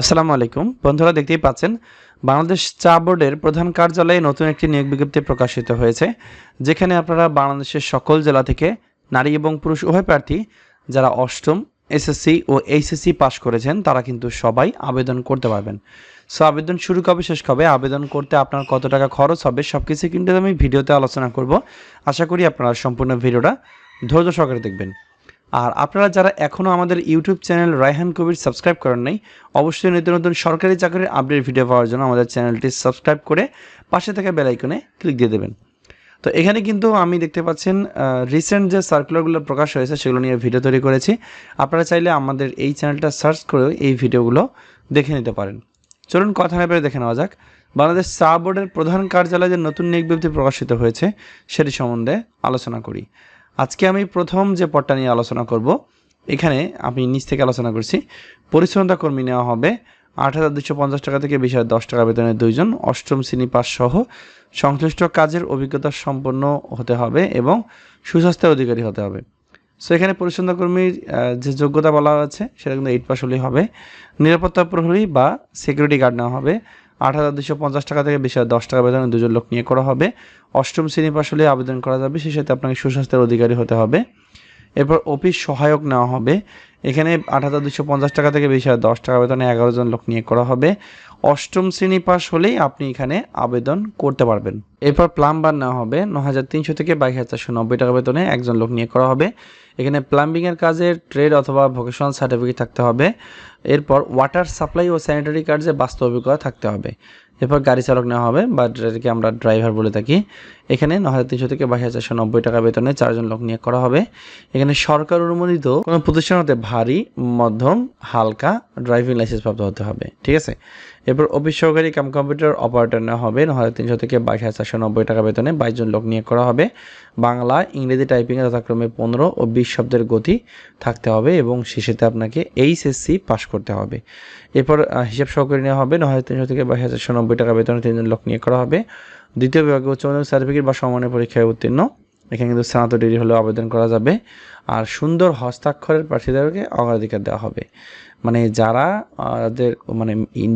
আসসালামু আলাইকুম। বন্ধুরা, দেখতেই পাচ্ছেন, বাংলাদেশ চা বোর্ডের প্রধান কার্যালয়ে নতুন একটি নিয়োগ বিজ্ঞপ্তি প্রকাশিত হয়েছে, যেখানে আপনারা বাংলাদেশের সকল জেলা থেকে নারী এবং পুরুষ উভয় প্রার্থী, যারা অষ্টম এসএসসি ও এইচএসসি পাশ করেছেন, তারা কিন্তু সবাই আবেদন করতে পারবেন। সো, আবেদন শুরু কবে, শেষ কবে, আবেদন করতে আপনার কত টাকা খরচ হবে সব কিছু কিন্তু আমি ভিডিওতে আলোচনা করব। আশা করি আপনারা সম্পূর্ণ ভিডিওটা ধৈর্য সহকারে দেখবেন। আর আপনারা যারা এখনও আমাদের YouTube channel Raihan Kabir subscribe করেন নাই, অবশ্যই নতুন নতুন সরকারি চাকরির আপডেট ভিডিও পাওয়ার জন্য আমাদের চ্যানেলটি সাবস্ক্রাইব করে পাশে থাকা বেল আইকনে ক্লিক দিয়ে দেবেন। তো এখানে কিন্তু আমি দেখতে পাচ্ছেন রিসেন্ট যে সার্কুলারগুলো প্রকাশ হয়েছে সেগুলো নিয়ে ভিডিও তৈরি করেছি। আপনারা চাইলে আমাদের এই চ্যানেলটা সার্চ করেও এই ভিডিওগুলো দেখে নিতে পারেন। চলুন কথা না পেরে দেখে নেওয়া যাক। বাংলাদেশ চা বোর্ডের প্রধান কার্যালয়ে যে নতুন নিয়োগ বিজ্ঞপ্তি প্রকাশিত হয়েছে, সেটি সম্বন্ধে আলোচনা করি। আজকে আমি প্রথম যে পদটা নিয়ে আলোচনা করব, এখানে আমি নিচ থেকে আলোচনা করছি। পরিচ্ছন্নতা কর্মী নেওয়া হবে আট হাজার দুশো পঞ্চাশ টাকা থেকে বিশ হাজার দশ টাকা বেতনের দুইজন, অষ্টম শ্রেণি পাস সহ সংশ্লিষ্ট কাজের অভিজ্ঞতা সম্পন্ন হতে হবে এবং সুস্বাস্থ্যের অধিকারী হতে হবে। সো এখানে পরিচ্ছন্নতা কর্মীর যে যোগ্যতা বলা হচ্ছে সেটা কিন্তু এইট পাস হলেই হবে। নিরাপত্তা প্রহরী বা সিকিউরিটি গার্ড নেওয়া হবে। আট হাজার দুশো পঞ্চাশ টাকা থেকে বিশ হাজার দশ টাকা বেতনে দুজন লোক নিয়ে করা হবে। অষ্টম শ্রেণি পাশ হলে আবেদন করা যাবে সেই সাথে আপনাকে সুস্বাস্থ্যের অধিকারী হতে হবে। এরপর অফিস সহায়ক নেওয়া হবে। এখানে আট হাজার দুশো পঞ্চাশ টাকা থেকে বিশ হাজার দশ টাকা বেতনে এগারো জন লোক নিয়ে করা হবে। অষ্টম শ্রেণি পাস হলেই আপনি এখানে আবেদন করতে পারবেন। এরপর প্লাম্বার নেওয়া হবে ন হাজার তিনশো থেকে বাইশ হাজার চারশো নব্বই টাকা বেতনে একজন লোক নিয়ে করা হবে। এখানে প্লাম্বিংয়ের কাজের ট্রেড অথবা ভোকেশনাল সার্টিফিকেট থাকতে হবে। এরপর ওয়াটার সাপ্লাই ও স্যানিটারি কার্ডের বাস্তব অভিজ্ঞতা থাকতে হবে। এরপর গাড়ি চালক নেওয়া হবে বা যেটাকে আমরা ড্রাইভার বলে থাকি। এখানে ন হাজার তিনশো থেকে বাইশ হাজার চারশো নব্বই টাকা বেতনে চারজন লোক নিয়ে করা হবে। এখানে সরকার অনুমোদিত কোনো প্রতিষ্ঠান হতে ভারী, মধ্যম, হালকা ড্রাইভিং লাইসেন্স প্রাপ্ত হতে হবে, ঠিক আছে? এরপর অফিস সহকারী কাম কম্পিউটার অপারেটর নেওয়া হবে ন হাজার তিনশো থেকে বাইশ হাজার চারশো নব্বই টাকা বেতনে বাইশ জন লোক নিয়ে করা হবে। বাংলা, ইংরেজি টাইপিংয়ে যথাক্রমে পনেরো ও বিশ শব্দের গতি থাকতে হবে এবং শেষেতে আপনাকে এইচএসসি পাস করতে হবে। এরপর হিসাব সহকারী নেওয়া হবে ন হাজার তিনশো থেকে বাইশ হাজার নব্বই টাকা বেতনে তিনজন লোক নিয়োগ করা হবে। দ্বিতীয় বিভাগে উচ্চমাধ্যমিক সার্টিফিকেট বা সমানের পরীক্ষায় উত্তীর্ণ। এখানে কিন্তু স্নাতক ডিগ্রি হলেও আবেদন করা যাবে। আর সুন্দর হস্তাক্ষরের প্রার্থীদেরকে অগ্রাধিকার দেওয়া হবে। মানে যারা যাদের মানে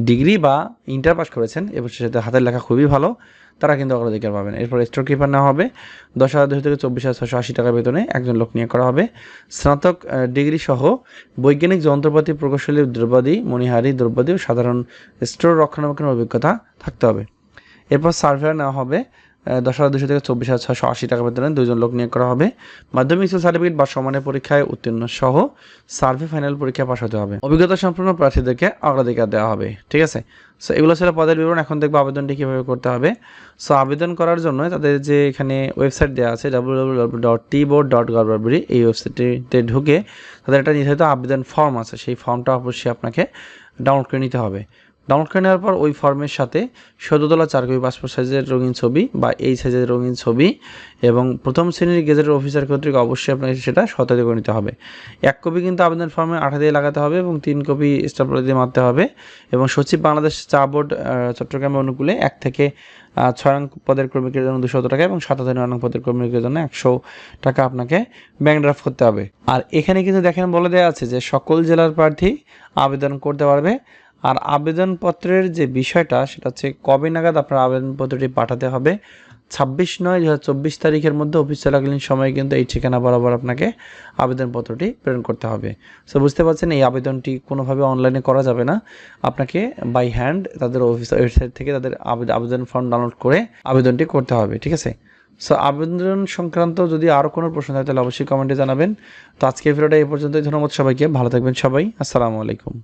ডিগ্রি বা ইন্টার পাস করেছেন এবং সেটাতে হাতের লেখা খুবই ভালো, তারা কিন্তু অগ্রাধিকার পাবেন। এরপর স্টোর কিপার নেওয়া হবে। দশ হাজার দুশো থেকে চব্বিশ হাজার ছশো আশি টাকা বেতনে একজন লোক নিয়ে করা হবে। স্নাতক ডিগ্রি সহ বৈজ্ঞানিক যন্ত্রপাতি প্রকৌশলী দ্রব্যাদি, মণিহারি দ্রব্যাদি ও সাধারণ স্টোর রক্ষণাবেক্ষণের অভিজ্ঞতা থাকতে হবে। এরপর সার্ভেয়ার নেওয়া হবে। দশ হাজার দুশো থেকে চব্বিশ হাজার ছশো আশি টাকা বেতনে দুজন লোক নিয়োগ করা হবে। মাধ্যমিক স্কুল সার্টিফিকেট বা সমানের পরীক্ষায় উত্তীর্ণ সহ সার্ভে ফাইনাল পরীক্ষা পাশ হতে হবে। অভিজ্ঞতা সম্পন্ন প্রার্থীদেরকে অগ্রাধিকার দেওয়া হবে, ঠিক আছে? সো এগুলো ছিল পদের বিবরণ। এখন দেখব আবেদনটি কীভাবে করতে হবে। সো আবেদন করার জন্য তাদের যে এখানে ওয়েবসাইট দেওয়া আছে W W W dot tea board dot government এই ওয়েবসাইটটিতে ঢুকে তাদের একটা নির্ধারিত আবেদন ফর্ম আছে। সেই ফর্মটা অবশ্যই আপনাকে ডাউনলোড করে নিতে হবে। ডাউনলোড করে নেওয়ার পর ওই ফর্মের সাথে সদ্যতলা চার কপি পাসপোর্ট সাইজের রঙিন ছবি বা এই সাইজের রঙিন ছবি এবং প্রথম শ্রেণির গেজেটের অফিসার কর্তৃক অবশ্যই আপনাকে সেটা সত্যায়িত করে নিতে হবে। এক কপি কিন্তু আবেদন ফর্মে আঠা দিয়ে লাগাতে হবে এবং তিন কপি স্টাপলার দিয়ে মারতে হবে এবং সচিব বাংলাদেশ চা বোর্ড চট্টগ্রামের অনুকূলে এক থেকে ছয় অঙ্ক পদের কর্মীদের জন্য দুশো টাকা এবং সাত হাজার নয় পদের কর্মীদের জন্য একশো টাকা আপনাকে ব্যাংক ড্রাফট করতে হবে। আর এখানে কিন্তু দেখেন বলে দেওয়া আছে যে সকল জেলার প্রার্থী আবেদন করতে পারবে। আর আবেদনপত্রের যে বিষয়টা, সেটা হচ্ছে কবে নাগাদ আপনার আবেদনপত্রটি পাঠাতে হবে। ছাব্বিশ নয় দু চব্বিশ তারিখের মধ্যে অফিস চলাকালীন সময়ে কিন্তু এই ঠিকানা বরাবর আপনাকে আবেদনপত্রটি প্রেরণ করতে হবে। সো বুঝতে পারছেন, এই আবেদনটি কোনোভাবে অনলাইনে করা যাবে না। আপনাকে বাই হ্যান্ড তাদের অফিস ওয়েবসাইট থেকে তাদের আবেদ- আবেদন ফর্ম ডাউনলোড করে আবেদনটি করতে হবে, ঠিক আছে? সো আবেদন সংক্রান্ত যদি আরও কোনো প্রশ্ন থাকে, তাহলে অবশ্যই কমেন্টে জানাবেন। তো আজকের ভিডিওটা এই পর্যন্তই। ধন্যবাদ সবাইকে। ভালো থাকবেন সবাই। আসসালামু আলাইকুম।